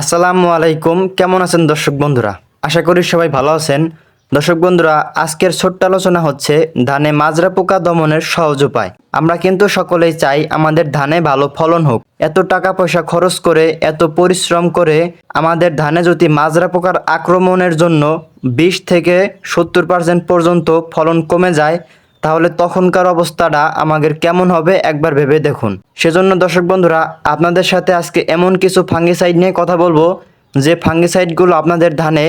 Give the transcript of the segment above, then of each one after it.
আসসালামু আলাইকুম। কেমন আছেন দর্শক বন্ধুরা? আশা করি সবাই ভালো আছেন। দর্শক বন্ধুরা, আজকের ছোট্ট আলোচনা হচ্ছে ধানে মাজরা পোকা দমনের সহজ উপায়। আমরা কিন্তু সকলেই চাই আমাদের ধানে ভালো ফলন হোক। এত টাকা পয়সা খরচ করে, এত পরিশ্রম করে আমাদের ধানে যদি মাজরা পোকার আক্রমণের জন্য বিশ থেকে সত্তর পার্সেন্ট পর্যন্ত ফলন কমে যায় তাহলে তখনকার অবস্থাটা আমাদের কেমন হবে একবার ভেবে দেখুন। সেজন্য দর্শক বন্ধুরা, আপনাদের সাথে আজকে এমন কিছু ফাঙ্গিসাইড নিয়ে কথা বলব, যে ফাঙ্গিসাইডগুলো আপনাদের ধানে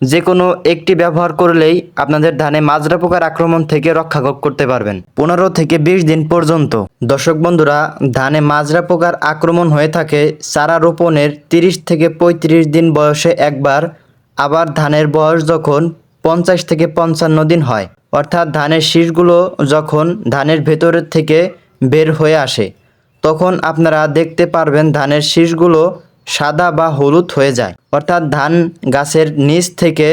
যে কোনো একটি ব্যবহার করলেই আপনাদের ধানে মাজরা পোকার আক্রমণ থেকে রক্ষা করতে পারবেন। পনেরো থেকে বিশ দিন পর্যন্ত। দর্শক বন্ধুরা, ধানে মাজরা পোকার আক্রমণ হয়ে থাকে চারা রোপণের তিরিশ থেকে পঁয়ত্রিশ দিন বয়সে একবার। আবার ধানের বয়স যখন পঞ্চাশ থেকে পঞ্চান্ন দিন হয়। অর্থাৎ ধানের শীষগুলো যখন ধানের ভেতরের থেকে বের হয়ে আসে, তখন আপনারা দেখতে পারবেন ধানের শীষগুলো সাদা বা হলুদ হয়ে যায়। অর্থাৎ ধান গাছের নিচ থেকে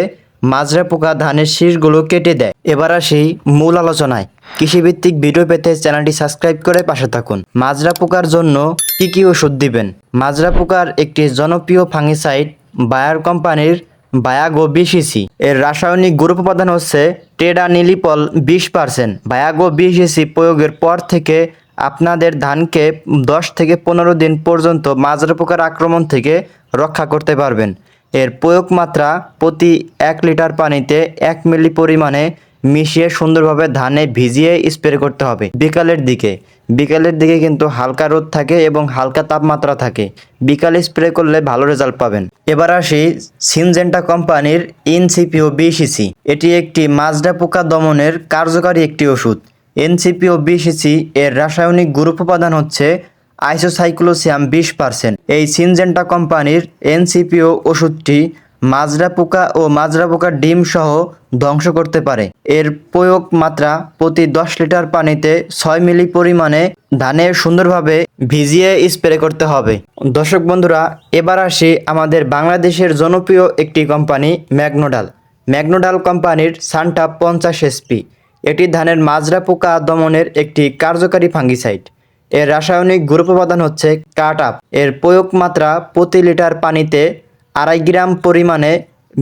মাজরা পোকা ধানের শীষগুলো কেটে দেয়। এবার আসি মূল আলোচনায়। কৃষিভিত্তিক ভিডিও পেতে চ্যানেলটি সাবস্ক্রাইব করে পাশে থাকুন। মাজরা পোকার জন্য কি কি ওষুধ দিবেন? মাজরা পোকার একটি জনপ্রিয় ফাঙ্গিসাইড বায়ার কোম্পানির বায়াগো বিশ এর রাসায়নিক গ্রুপ উপাদান হচ্ছে টেডানিলিপল বিশ পার্সেন্ট বায়াগো বিশ প্রয়োগের পর থেকে আপনাদের ধানকে দশ থেকে পনেরো দিন পর্যন্ত মাজরা পোকার আক্রমণ থেকে রক্ষা করতে পারবেন। এর প্রয়োগ মাত্রা প্রতি এক লিটার পানিতে এক মিলি পরিমাণে মিশিয়ে সুন্দরভাবে ধানে ভিজিয়ে স্প্রে করতে হবে। বিকালের দিকে। বিকালের দিকে কিন্তু হালকা রোদ থাকে এবং হালকা তাপমাত্রা থাকে। বিকালে স্প্রে করলে ভালো রেজাল্ট পাবেন। এবার আসি সিনজেন্টা কোম্পানির এনসিপিও বিসিসি। এটি একটি মাজরা পোকা দমনের কার্যকারী একটি ওষুধ। এনসিপিও বিসিসি এর রাসায়নিক গ্রুপ উপাদান হচ্ছে আইসোসাইক্লোসিয়াম বিশ পার্সেন্ট। এই সিনজেন্টা কোম্পানির এনসিপিও ওষুধটি মাজরা পোকা ও মাজরা পোকার ডিম সহ ধ্বংস করতে পারে। এর প্রয়োগ মাত্রা প্রতি দশ লিটার পানিতে ছয় মিলি পরিমাণে ধানে সুন্দরভাবে ভিজিয়ে স্প্রে করতে হবে। দর্শক বন্ধুরা, এবার আসি আমাদের বাংলাদেশের জনপ্রিয় একটি কোম্পানি ম্যাগনোডাল। ম্যাগনোডাল কোম্পানির সানটা পঞ্চাশ এসপি এটি ধানের মাজরা পোকা দমনের একটি কার্যকারী ফাঙ্গিসাইড এর রাসায়নিক গ্রুপ উপাদান হচ্ছে কাট আপ। এর প্রয়োগ মাত্রা প্রতি লিটার পানিতে আড়াই গ্রাম পরিমাণে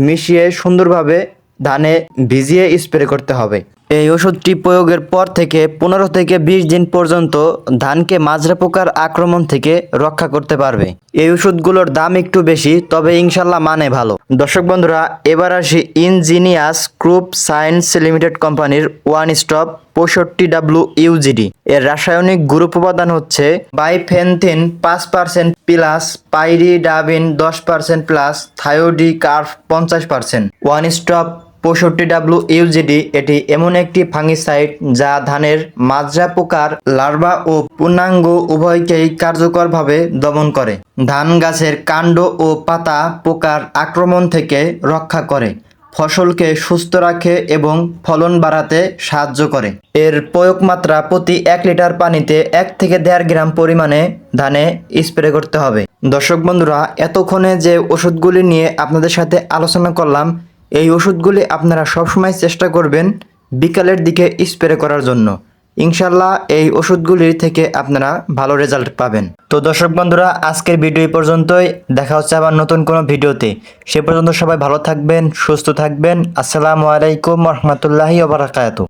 মিশিয়ে সুন্দরভাবে ধানে ভিজিয়ে স্প্রে করতে হবে। এই ওষুধটি প্রয়োগের পর থেকে পনেরো থেকে বিশ দিন পর্যন্ত ধানকে মাজরা পোকার আক্রমণ থেকে রক্ষা করতে পারবে। এই ওষুধগুলোর দাম একটু বেশি, তবে ইনশাল্লাহ মানে ভালো। দর্শক বন্ধুরা, এবার আসি ইনজিনিয়াস গ্রুপ সায়েন্স লিমিটেড কোম্পানির ওয়ান স্টপ পঁয়ষট্টি ডাব্লু ইউজিডি এর রাসায়নিক গ্রুপ উপাদান হচ্ছে বাইফেনথিন পাঁচ পার্সেন্ট প্লাস, পাইরিডাবিন দশ পার্সেন্ট প্লাস থায়োডি কার্ভ পঞ্চাশ পার্সেন্ট। ওয়ান স্টপ পঁয়ষট্টি ডাব্লু ইউজিডি এটি এমন একটি ফাঙ্গিসাইড যা ধানের মাজরা পোকার লার্ভা ও পূর্ণাঙ্গ উভয়কেই কার্যকরভাবে দমন করে। ধান গাছের কাণ্ড ও পাতা পোকার আক্রমণ থেকে রক্ষা করে, ফসলকে সুস্থ রাখে এবং ফলন বাড়াতে সাহায্য করে। এর প্রয়োগ মাত্রা প্রতি এক লিটার পানিতে এক থেকে দেড় গ্রাম পরিমাণে ধানে স্প্রে করতে হবে। দর্শক বন্ধুরা, এতক্ষণে যে ওষুধগুলি নিয়ে আপনাদের সাথে আলোচনা করলাম এই ওষুধগুলি আপনারা সবসময় চেষ্টা করবেন বিকালের দিকে স্প্রে করার জন্য। ইনশাল্লাহ এই ওষুধগুলির থেকে আপনারা ভালো রেজাল্ট পাবেন। তো দর্শক বন্ধুরা, আজকের ভিডিও পর্যন্তই। দেখা হচ্ছে আবার নতুন কোনো ভিডিওতে। সে পর্যন্ত সবাই ভালো থাকবেন, সুস্থ থাকবেন। আসসালামু আলাইকুম রহমতুল্লাহি ওবরাকাতু